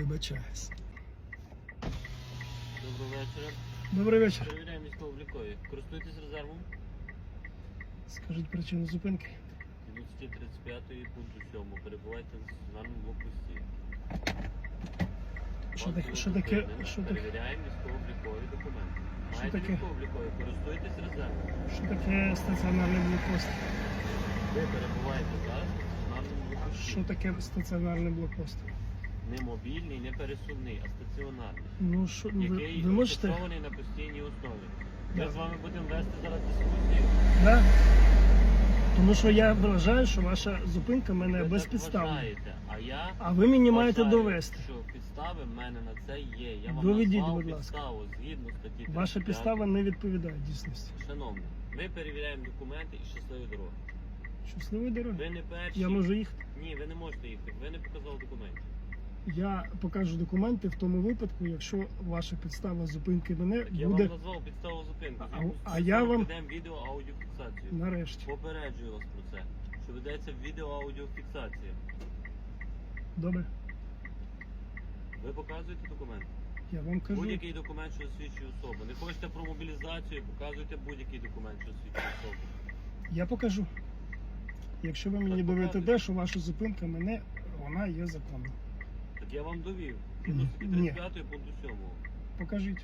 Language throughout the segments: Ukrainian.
Вибачаюсь. Доброго вечора. Добрий вечір. Перевіряємо військово-облікові. Користуєтесь резервом? Скажіть причину зупинки. Згідно 35 пункту 7. Перебувайте на стаціонарному блокпості. Що таке? Що таке? Що таке? Перевіряємо військово-облікові документи. Що Маєте таке? військово-облікові? Користуєтесь резервом? Що таке стаціонарний блокпост? Ви перебуваєте зараз на стаціонарному блокпості. Що таке стаціонарний блокпост? Не мобільний, не пересувний, а стаціонарний. Ну що ну, ви, Який ви можете? на постійній основі. Ми Да. з вами будемо вести зараз дискусію. Да? Тому що я вважаю, що ваша зупинка мене Ви так безпідставна. вважаєте, а я А ви мені маєте вважаю, довести. що підстави в мене на це є. Я вам Доведіть, назвав будь ласка. підставу згідно статті Ваша 35. підстава не відповідає дійсності. Шановні, ми перевіряємо документи і щасливі дороги. Щасливої дороги. Ви не перші. Я можу їхати. Ні, ви не можете їхати. Ви не показали документів. Я покажу документи в тому випадку, якщо ваша підстава зупинки мене я буде вам назвав підставу зупинки. А- Згідно а я вам- ведемо відео аудіофіксацію. нарешті. Попереджую вас про це. Що ведеться відео аудіофіксація. Добре. Ви показуєте документи? Я вам кажу. Будь-який документ, що засвідчує особу. Не хочете про мобілізацію, показуйте будь-який документ, що засвідчує особу. Я покажу. Якщо ви мені Так, доведете, показуйте. що ваша зупинка мене, вона є законна. Я вам довів. Ні. 35 пункту 7. Покажіть.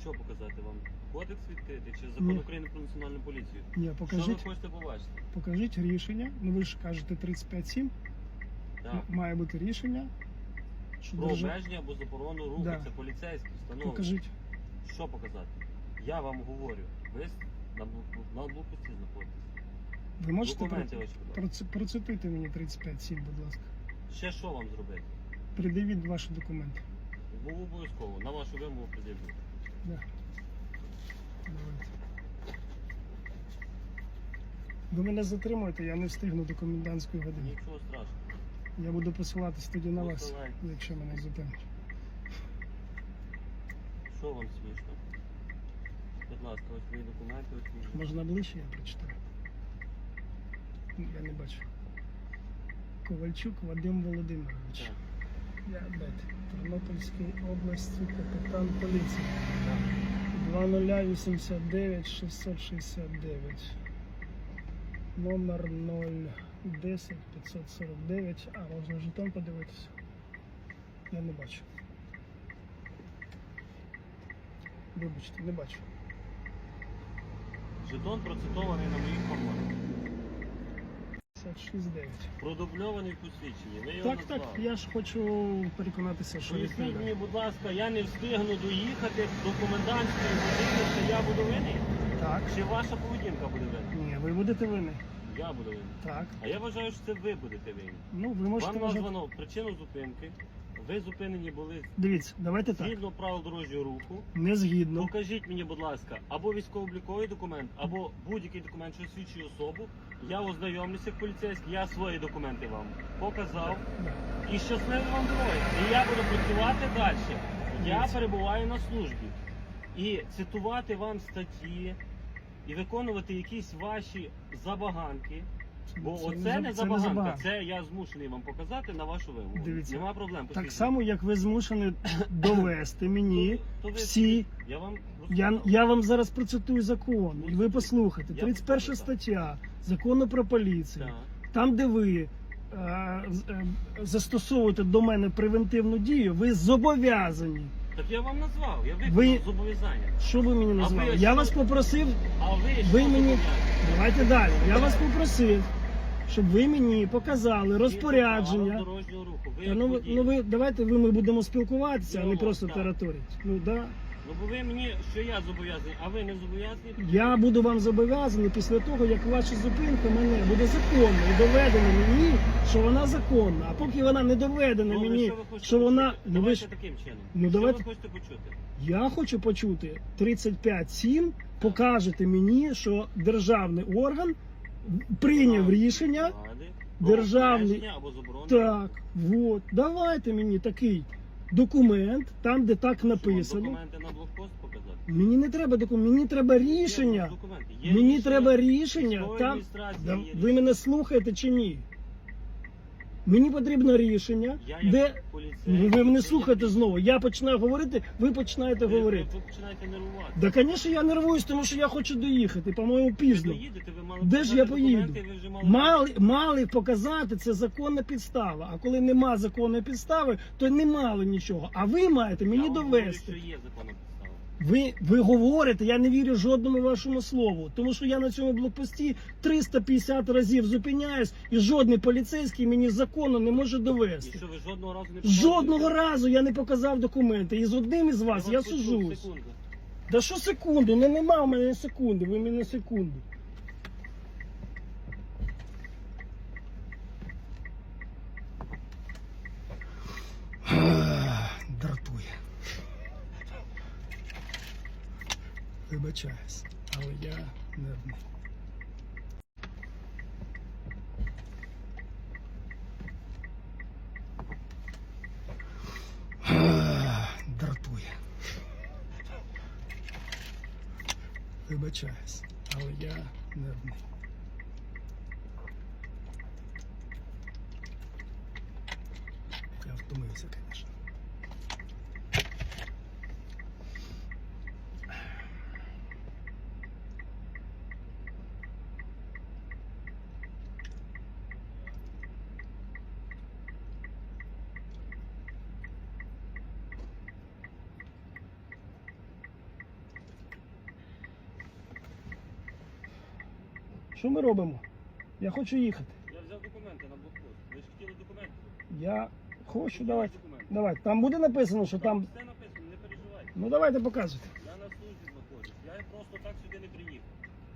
Що показати вам? Кодекс відкрити чи закон Ні. України про національну поліцію? Ні, Що ви покажіть, хочете побачити? покажіть рішення. Ну ви ж кажете 35.7. Так. Має бути рішення. Що Про держа- обмеження або заборону руху, Да. це поліцейські встанови. Покажіть. Що показати? Я вам говорю, ви с- на, блок- на блокпості знаходитесь. Ви можете Документи про- ваші, будь ласка. проц- процитуйте мені 35.7, будь ласка. Ще що вам зробити? Придивіть ваші документи. Був обов'язково, на вашу вимогу придивлю. Да. Давайте. Ви мене затримуєте, я не встигну до комендантської години. Нічого страшного. Я буду посилатись тоді на вас, якщо мене зупинять. Що вам смішно? Будь ласка, ось мої документи, ось мої. Можна ближче, я прочитаю. Я не бачу. Ковальчук Вадим Володимирович. Так, Я дайте. Тернопільської області капітан поліції. так. 2089 669. Номер 010 549. А, можна жетон подивитися. Я не бачу. Вибачте, не бачу. Жетон процитований на моїх формах. 569. Продубльований посвідчення. Ви його Так, так, назвали. я ж хочу переконатися, що Поясніть мені, будь ласка, я не встигну доїхати до комендантської години, що я буду винний? Так. Чи ваша поведінка буде винна? Ні, ви будете винні. Я буду винний. Так. А я вважаю, що це ви будете винні. Ну, ви можете Вам вважати. названо причину зупинки. Ви зупинені були Дивіться, давайте так. згідно правил дорожнього руху. Не згідно. Покажіть мені, будь ласка, або військово-обліковий документ, або будь-який документ, що свідчує особу. Я ознайомлюся як поліцейський, я свої документи вам показав. І щасливо вам дороги. І я буду працювати далі. Я перебуваю на службі. І цитувати вам статті, і виконувати якісь ваші забаганки. Це- Бо це оце не це забаганка, забаганка. це я змушений вам показати на вашу вимогу. Дивіться. Нема проблем. Так само, як ви змушені довести мені То то ви- всі. Я вам Я, я вам зараз процитую закон, і ви послухайте. Я 31 послухаю, стаття закону про поліцію. Так. Там, де ви е, е, застосовуєте до мене превентивну дію, ви зобов'язані. Так я вам назвав, я виконав Ви- зобов'язання. Що ви мені назвали? ви Я що? вас попросив, А ви Ви мені- давайте далі. Я вас попросив, щоб ви мені показали розпорядження. дорожнього руху. Ви Та як ну, ви- водій. ну ви давайте ви ми будемо спілкуватися, а не просто так. тараторити. Ну да. Ну бо ви мені, що я зобов'язаний, а ви не зобов'язані. Я буду вам зобов'язаний після того, як ваша зупинка мене буде законна і доведена мені, що вона законна. А поки вона не доведена Добре, мені, що ви хочете що вона почути? ну ви Давайте ж таким чином. Ну, що давайте- ви хочете почути? я хочу почути 35.7, покажете мені, що державний орган прийняв рішення. державний-. Так, от, давайте мені такий документ, там де так написано. Документи на блокпост показати? Мені не треба документ, мені треба рішення. Мені треба рішення. Там Да, ви мене слухаєте чи ні? Мені потрібно рішення, Я як де поліцейський. Ви мене слухаєте знову. Я починаю говорити, ви починаєте Ви- говорити. Ви починаєте нервувати. Да, звісно, я нервуюсь, тому що я хочу доїхати, по-моєму, Ви пізно. доїдете, ви мали Де ж показати я поїду? документи, ви вже мали- Мали, мали показати, це законна підстава. А коли нема законної підстави, то не мали нічого. А ви маєте Я мені вам говорю, довести. що є законна підстава. Ви, ви говорите, я не вірю жодному вашому слову, тому що я на цьому блокпості 350 разів зупиняюсь, і жодний поліцейський мені закону не може І довести. що ви жодного разу не Жодного разу я не показав документи. І з одним із вас я я сужусь. Да що секунду? Ну нема в мене секунди, ви мене секунду. Ах, Дратує. Вибачаюсь, але я нервний. Дратує. Вибачаюсь, але я нервний. Я втомився, звісно. Що ми робимо? Я хочу їхати. Я взяв документи на блокпост. Ви ж хотіли документи? Я хочу, давайте. Давайте. Там буде написано, що Там все написано, не переживайте. Ну давайте показуйте. Я на службі знаходжусь. Я просто так сюди не приїхав.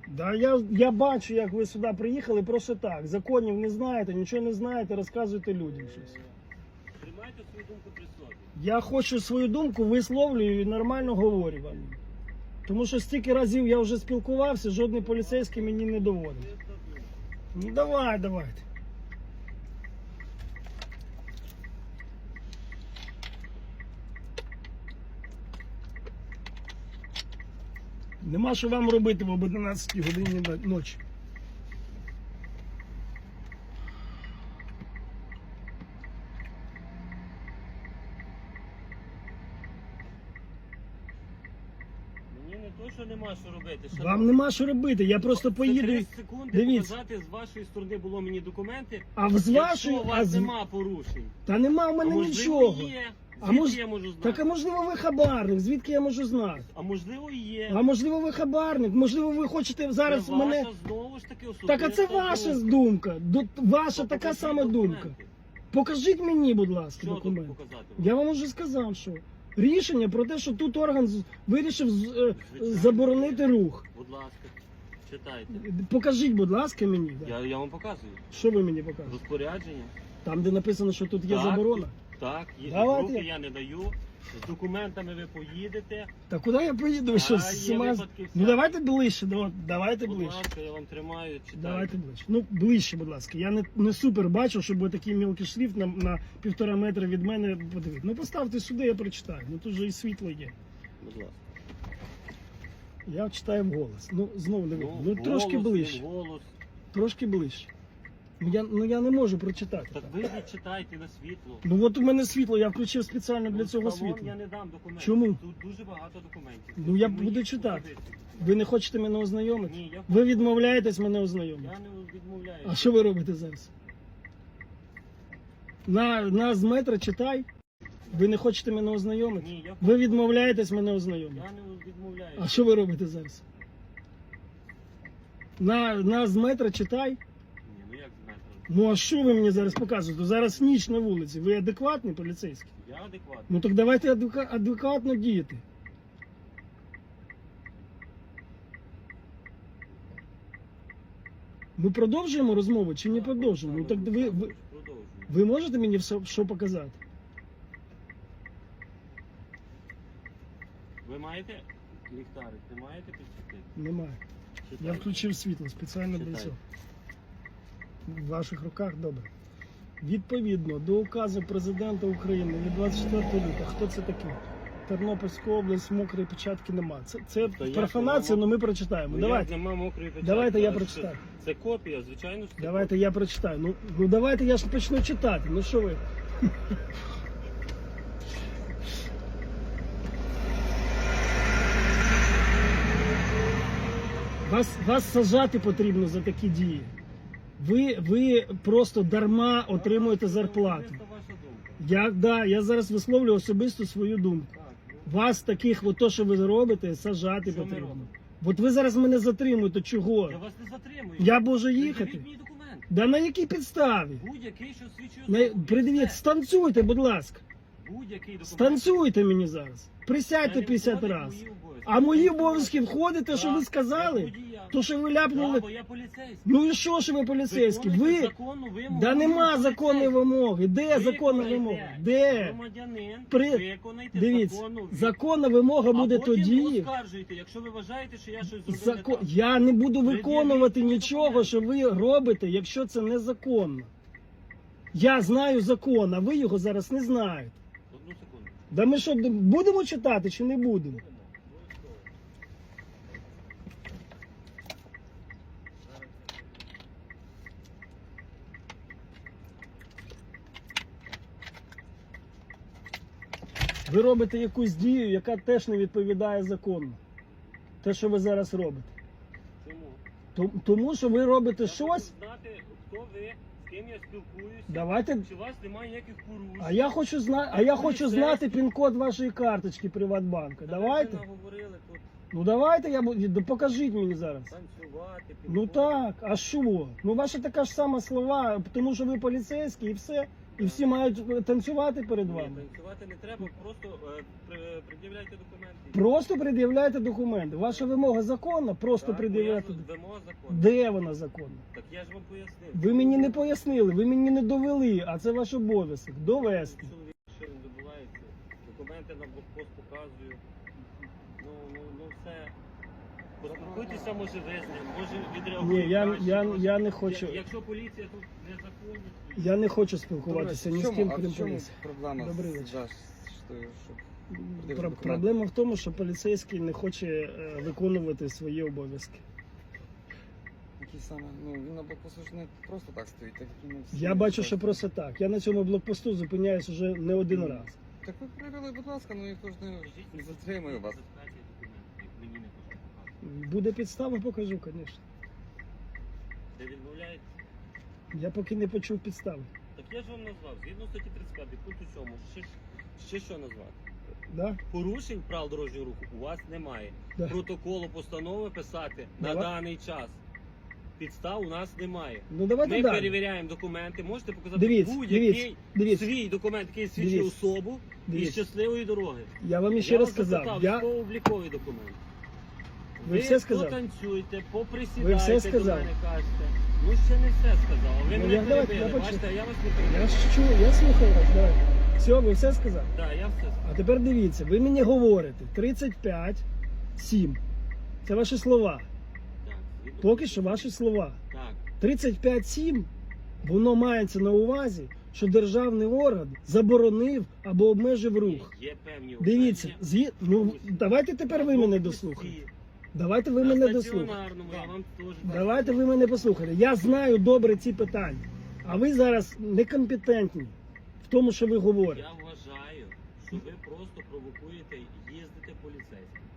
Да, я, я бачу, як ви сюди приїхали просто так. Законів не знаєте, нічого не знаєте, розказуєте людям щось. Тримайте свою думку при собі. Я хочу свою думку висловлюю і нормально говорю вам. Тому що стільки разів я вже спілкувався, жодний поліцейський мені не доводив. Ну давай, давайте. Нема що вам робити об 11 годині ночі. Мені не то, що нема що робити. Ще Вам нема що робити, я просто За поїду. 30 секунд Дивіться. показати з вашої сторони було мені документи. А з Якщо вашої, у а вас з... нема порушень. та нема в мене а нічого. Є. А Звідки мож- я можу знати? Так а можливо ви хабарник, звідки я можу знати? А можливо є. А можливо ви хабарник, можливо ви хочете зараз це мене. ваша знову ж таки особиста Так а це ваша думка. думка. Ду- Ваша така покажіть сама документи. думка. Покажіть мені, будь ласка, Що тут документ. показати? Я вам уже сказав, що рішення про те, що тут орган з- вирішив з- е, Звичайно. заборонити рух. Будь ласка, читайте. Покажіть, будь ласка, мені. да. Я, я вам показую. Що ви мені покажете? Розпорядження. Там, де написано, що тут є Так, заборона. Так, є Давайте. руки я не даю. З документами ви поїдете. Та куди я поїду? Ви що, А, є випадки Ну давайте ближче, да- давайте Будь ближче. ласка, я вам тримаю, читайте. Давайте ближче. Ну, ближче, будь ласка. Я не, не супер бачу, щоб такий мілкий шрифт на, на півтора метра від мене подивити. Ну поставте сюди, я прочитаю. Ну тут же і світло є. Будь ласка. Я читаю вголос. Ну, знову не видно. Ну, голос, трошки він ближче. Голос. Трошки ближче. Ну я, ну я не можу прочитати. Так ви відчитайте на світло. Ну от у мене світло, я включив спеціально для Ну, цього талон Я не дам документів. Чому? Тут дуже багато документів. Ну, я Мої буду читати. особисті. Ви не хочете мене ознайомити? Ні, я, Ви відмовляєтесь мене ознайомити. я не відмовляю. А що ви робите зараз? На, на з метра читай. Ви не хочете мене ознайомити? Ні, я, Ви відмовляєтесь мене ознайомити. я не відмовляю. А що ви робите зараз? На, на з метра читай. Ні, ну як з метро? Ну а що ви мені зараз показуєте? Зараз ніч на вулиці. Ви адекватний поліцейський? Я адекватний. Ну так давайте адекватно діяти. Ми продовжуємо розмову чи не Так, продовжуємо? Ну так ви, ви, Продовжуємо. ви можете мені все що показати? Ви маєте ліхтарик, не маєте підсвітити? Немає. Я включив світло спеціально для цього. В ваших руках добре. Відповідно до указу президента України від 24 лютого, хто це такий? Тернопільська область, мокрої печатки нема. Це, це профанація, але ми прочитаємо. Ну, Давайте, нема мокрої печатки. Давайте я прочитаю. Це, це копія, звичайно. що давайте я прочитаю. Ну, ну давайте я ж почну читати. Ну що ви? Вас, вас сажати потрібно за такі дії. Ви, ви просто дарма отримуєте зарплату. Я, да, я зараз висловлюю особисто свою думку. Вас таких, от то, що ви робите, сажати Що потрібно. От ви зараз мене затримуєте. Чого? Я вас не затримую. Я можу їхати. мені документ. Да на якій підставі? Будь-який, що свідчує На, придивіть, станцюйте, будь ласка. Будь-який документ. Станцюйте мені зараз. Присядьте не 50 входить разів. А мої обов'язки входить те, що ви сказали? То, що ви ляпнули. бо я поліцейський. Ну і що ж ви поліцейські? Ви. законну вимогу. Да нема законної вимоги. Де законна вимога? Де? Громадянин, При- виконайте Дивіться, законну вимогу. законна вимога буде а потім не тоді. оскаржуйте, якщо ви вважаєте, що я щось зробив так. Я не буду виконувати нічого, що ви робите, якщо це незаконно. Я знаю закон, а ви його зараз не знаєте. Да ми що, будемо читати чи не будемо? Ви робите якусь дію, яка теж не відповідає закону. Те, що ви зараз робите. Чому? Том- Тому що ви робите Я щось. знати, хто ви, ким я спілкуюся. Давайте. Чи у вас немає ніяких порушень? А я хочу знати, а я хочу знати пін-код вашої карточки Приватбанка. Давайте. наговорили тут Ну давайте я буду. да покажіть мені зараз. танцювати, Ну так, а що? Ну ваша така ж сама слова, тому що ви поліцейські і все. І всі мають е, танцювати перед Ні, вами. танцювати не треба, просто е, при- пред'являйте документи. Просто пред'являйте документи. Ваша вимога законна, просто Так, пред'являйте. Вимога закону. Де вона законна? Так я ж вам пояснив. Ви мені не пояснили, ви мені не довели, а це ваш обов'язок довести. Чоловік ще не добувається. Документи на блокпост показую. Ну, ну, ну все. Поспілкуйтеся, може ви може відреагує. Ні, я, краще, я, може- я не хочу. Якщо поліція тут незаконна, Я не хочу спілкуватися ні з ким, крім поліції. проблема Добрий з- вечір. да, що, щоб Про- документи. Проблема в тому, що поліцейський не хоче е, виконувати свої обов'язки. які саме, ну він на блокпосту ж не просто так стоїть, так як і ми всі. Я бачу, що просто так. Я на цьому блокпосту зупиняюсь вже не один раз. Так ви перевели, будь ласка, ну я ж не, затримую вас. Буде підстава, покажу, звісно. Де відмовляєте? Я поки не почув підстави. Так я ж вам назвав, згідно статті 35 пункту 7, ще, ж- ще що назвати? Да? Порушень прав дорожнього руху у вас немає. Да. Протоколу постанови писати на Давай. даний час. Підстав у нас немає. Ну давайте Ми далі. перевіряємо документи. Можете показати Дивіться, будь-який дивіться, дивіться. свій документ, який свідчить Дивіться. особу і Дивіться. щасливої дороги. Я вам ще раз сказав. Я... військово-обліковий документ. Ви все сказали? потанцюйте, поприсідайте Ви все сказали? до мене кажете. Ну ще не все сказав. Ви Ну, мене я- давайте, перебили. я Бачите, я вас не перебив. Я ж чую, я слухаю вас. Давай. Все, ви все сказали? Так, я все сказав. А тепер дивіться, ви мені говорите 35, 7. Це ваші слова. Так, Поки що ваші слова. Так. 35.7, воно мається на увазі, що державний орган заборонив або обмежив рух. Є певні Дивіться, обмеження. згі... ну давайте тепер ви мене дослухаєте. Давайте ви мене я Давайте ви мене послухайте. Я знаю добре ці питання, а ви зараз некомпетентні в тому, що ви говорите. Я вважаю, що ви просто провокуєте.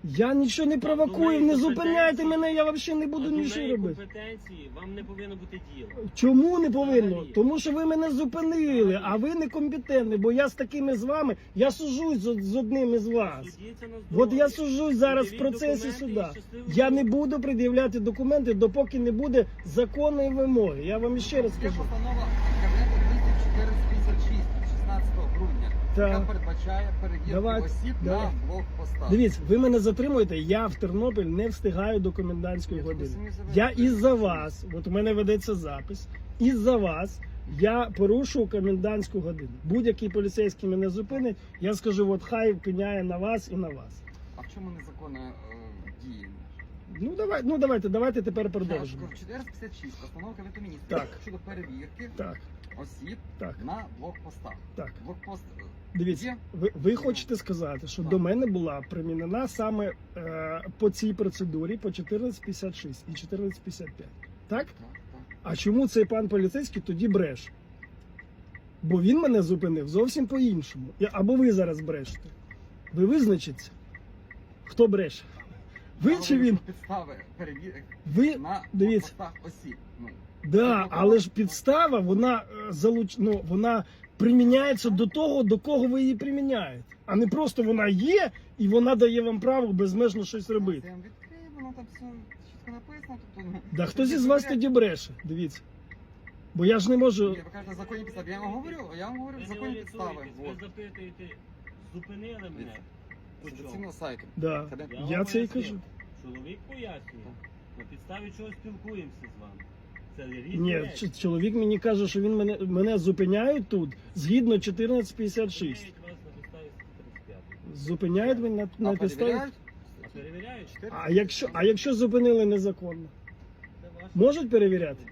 Я нічого не провокую, не зупиняйте мене, я взагалі не буду нічого робити. компетенції вам не повинно бути діла. Чому не повинно? Тому що ви мене зупинили, а ви некомпетентні, бо я з такими з вами, я сужусь з, з одним із вас. Судіться на От здоров'я. я сужусь зараз в процесі суда. Я не буду пред'являти документи, допоки не буде законної вимоги. Я вам ще раз постанова Кабінету 2456 від 16 грудня, яка Так. передбачає перевірку Давайте, осіб давайте. на блокпостах. Дивіться, ви мене затримуєте, я в Тернопіль не встигаю до комендантської години. самі Я із-за вас, от у мене ведеться запис, із-за вас я порушу комендантську годину. Будь-який поліцейський мене зупинить, я скажу, от хай пеняє на вас і на вас. А в чому незаконна е, дія? Ну давай, ну давайте, давайте тепер продовжимо. кажу, 456 постанова Кабінету міністрів Так. щодо перевірки Так, осіб Так, на блокпостах. так. Блокпост е, Дивіться, ви, ви хочете сказати, що до мене була примінена саме е, по цій процедурі по 1456 і 1455. Так? А чому цей пан поліцейський тоді бреше? Бо він мене зупинив зовсім по-іншому. Або ви зараз брешете. Ви визначіться, хто бреше. Ви чи він? Підстави Ви на дивіться. осіб. Ну, Да, але ж підстава, вона е, залуч... ну, вона приміняється до того, до кого ви її приміняєте. А не просто вона є і вона дає вам право безмежно щось робити. Я вам відкрию, воно там все чітко написано. Тобто, ну, Да хто зі вас тоді бреше? Дивіться. Бо я ж не можу. Ні, ви кажете законні підстави. Я вам говорю, я вам говорю законні підстави. Ви запитуєте, зупинили мене. По чому? офіційного сайту. Да. Я вам це і пояснив. кажу. Чоловік пояснює. На підставі чого спілкуємося з вами. Це різні Ні, речі. ч- чоловік мені каже, що він мене, мене зупиняють тут згідно 1456. Зупиняють вас на підставі 35. Зупиняють мене на, на підставі. перевіряють? А перевіряють? А якщо, а якщо зупинили незаконно? Це ваше. Можуть перевіряти?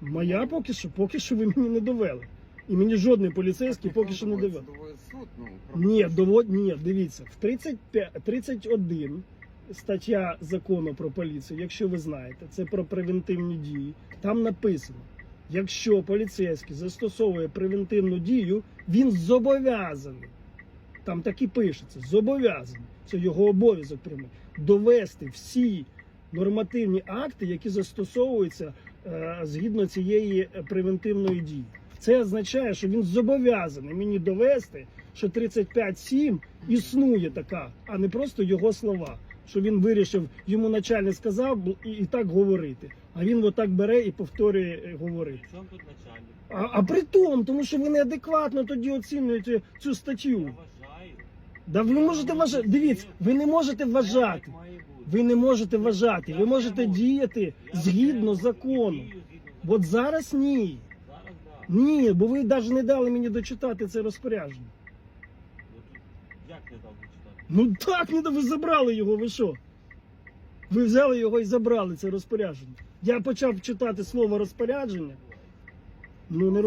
Моя поки що, поки що ви мені не довели. І мені жодний поліцейський поки що не. Доводить суд, ну, про- Ні, довод... Ні, дивіться, в 35, 31 стаття закону про поліцію, якщо ви знаєте, це про превентивні дії. Там написано: якщо поліцейський застосовує превентивну дію, він зобов'язаний. Там так і пишеться, зобов'язаний. Це його обов'язок прямий. Довести всі нормативні акти, які застосовуються е, згідно цієї е, превентивної дії. Це означає, що він зобов'язаний мені довести, що 35.7 існує така, а не просто його слова. Що він вирішив, йому начальник сказав і, і так говорити. А він отак бере і повторює е, говорити. Чому тут начальник? А, а при тому, тому що ви неадекватно тоді оцінюєте цю статтю. Я вважаю. Да ви можете вважати. Дивіться, ви не можете вважати. Ви не можете вважати. Ви можете діяти згідно закону. От зараз ні. Ні, бо ви навіть не дали мені дочитати це розпорядження. Ну так, да- ви забрали його, ви що? Ви взяли його і забрали це розпорядження. Я почав читати слово розпорядження. Ну не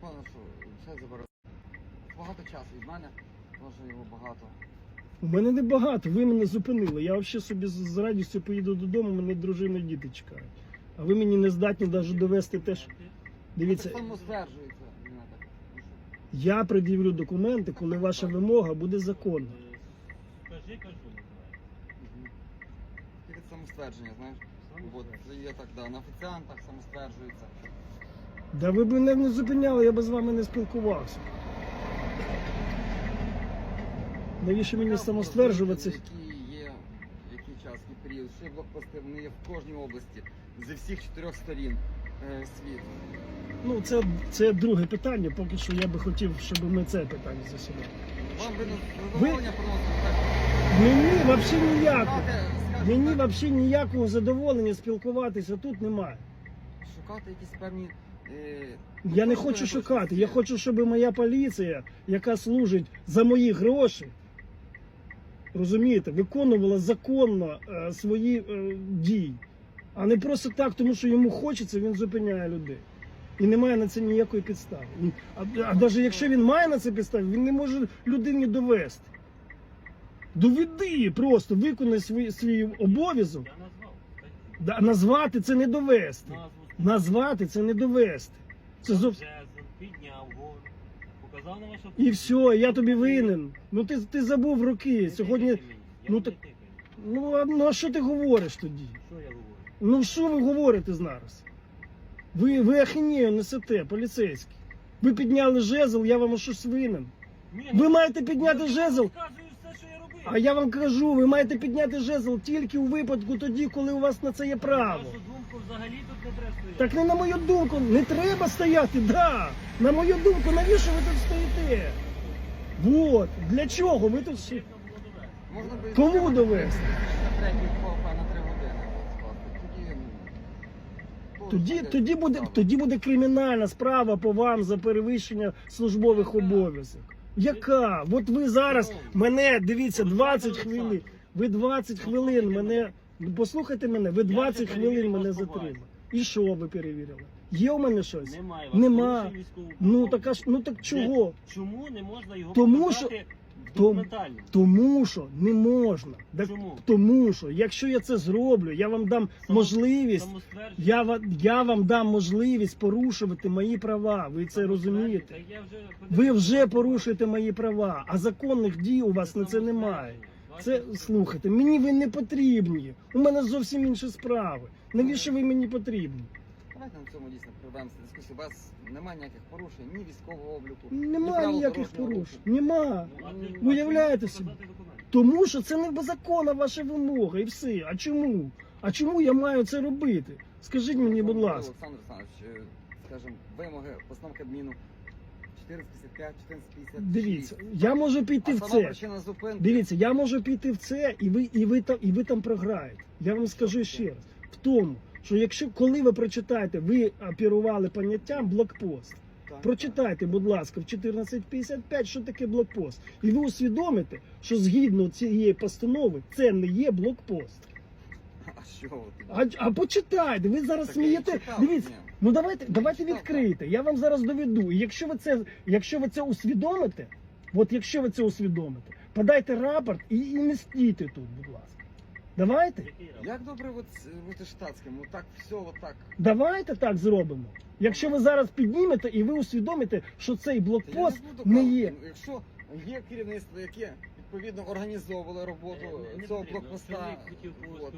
пане, все забере. Багато часу від мене, може його багато. У мене не багато, ви мене зупинили. Я взагалі собі з радістю поїду додому, мене дружина і діти чекають. А ви мені не здатні навіть довести те, що. Дивіться, стверджується. Ну, я пред'явлю документи, коли ваша вимога буде законна. Скажи, кажу, називається. Мгм. Тільки самоствердження, знаєш. От, так. це є так, да, на офіціантах самостверджується. Да ви б мене не зупиняли, я б з вами не спілкувався. Навіщо мені Я самостверджуватися? Які є, який час, який період, ще блокпости, вони є в кожній області, зі всіх чотирьох сторін е, світу. Ну, це, це друге питання. Поки що я би хотів, щоб ми це питання засідали. Вам би задоволення приносить так. Мені взагалі ніякого. Мені взагалі ніякого задоволення спілкуватися тут немає. шукати якісь певні. Е, Я не хочу шукати. Я хочу, щоб моя поліція, яка служить за мої гроші, розумієте, виконувала законно е, свої е, дії. А не просто так, тому що йому хочеться, він зупиняє людей. І немає на це ніякої підстави. А, а навіть якщо він має на це підстави, він не може людині довести. Доведи просто, виконай свій, свій обов'язок. Да, назвати це не довести. Назвати це не довести. Це зов... Підняв гору, показав на вашу І все, я тобі винен. Ну ти, ти забув роки. Сьогодні. Ну, так-. Ну а, ну а що ти говориш тоді? Що я говорю? Ну що ви говорите зараз? Ви, ви ахінею несете, поліцейські. Ви підняли жезл, я вам щось винен. Ви ну, маєте підняти жезл. розказую все, що я робив. А я вам кажу, ви маєте підняти жезл тільки у випадку тоді, коли у вас на це є право. вашу думку, взагалі тут не треба стояти. Так не на мою думку, не треба стояти, да. На мою думку, навіщо ви тут стоїте? Вот, для чого ви тут. Можна би Кому довести? На третій ФОПа на три години скласти. Тоді, ну, тоді, буде, тоді буде кримінальна справа по вам за перевищення службових обов'язків. Яка? От ви зараз мене, дивіться, 20 хвилин. Ви 20 хвилин мене. Послухайте мене, ви 20 хвилин мене затримали. І що ви перевірили? Є у мене щось? Немає. Нема. Ну така так аж ну так чого? Чому не можна його Тому показати Том- документально? Тому що не можна. Так, Чому? тому що якщо я це зроблю, я вам дам Само- можливість. Самоствердження? Я вам, я вам дам можливість порушувати мої права. Ви це розумієте? Та я вже Ви вже порушуєте мої права, а законних дій у вас на це немає. Це слухайте, мені ви не потрібні. У мене зовсім інші справи. Навіщо ви мені потрібні? Давайте на цьому дійсно проведемо дискусію. У вас немає ніяких порушень, ні військового обліку, Немає правил ніяких дорожнього порушень. руху. Нема. Ну, Уявляєте собі? Тому що це не законна ваша вимога і все. А чому? А чому я маю це робити? Скажіть мені, будь ласка. Олександр Олександрович, скажімо, вимоги постановки Кабміну 1455, 1456. Дивіться, я можу піти а в це. причина зупинки. Дивіться, я можу піти в це, і ви, і ви там, і ви там програєте. Я вам скажу ще раз: в тому, що якщо коли ви прочитаєте, ви оперували поняттям блокпост. Так. Прочитайте, будь ласка, в 1455, що таке блокпост, і ви усвідомите, що згідно цієї постанови це не є блокпост. А що? А, а почитайте, ви зараз Так смієте. Дивіться, ну давайте, давайте читав, відкрийте. Я вам зараз доведу. І якщо ви це, якщо ви це усвідомите, от якщо ви це усвідомите, подайте рапорт і, і не стійте тут, будь ласка. Давайте, Як добре от, е, бути штатським? Ну так, все, от так. давайте так зробимо. Якщо ви зараз піднімете і ви усвідомите, що цей Та я блокпост буду не є. ну, Якщо є керівництво, яке відповідно організовувало роботу цього блокпоста. от.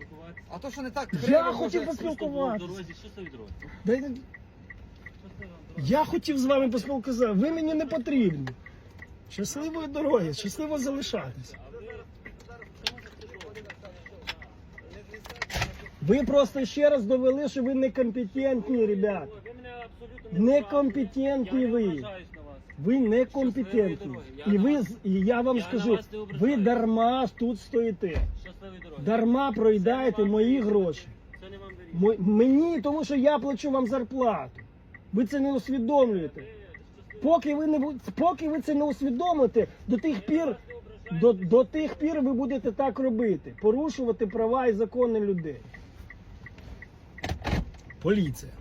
А то, що не так, Я треба, хотів може, поспілкуватися. Дорозі, що це від дороги? Дай- Що це вам дорога? Я хотів з вами поспілкуватися, ви мені не потрібні. Щасливої дороги, щасливо залишатися. А ви зараз Ви просто ще раз довели, що ви некомпетентні, ребят. Ви мене абсолютно Некомпетентні Я не ви. ображаюсь на вас. Ви некомпетентні. І ви з- і я вам Я на скажу, вас не ви ображаюсь. дарма тут стоїте. Щасливої дороги. Дарма проїдаєте не мої гроші. Це не вам. Мо- Мені, тому що я плачу вам зарплату. Ви це не усвідомлюєте. Поки ви не бу- поки ви це не усвідомите, до тих пір не до, до тих пір ви будете так робити, порушувати права і закони людей. Поліція.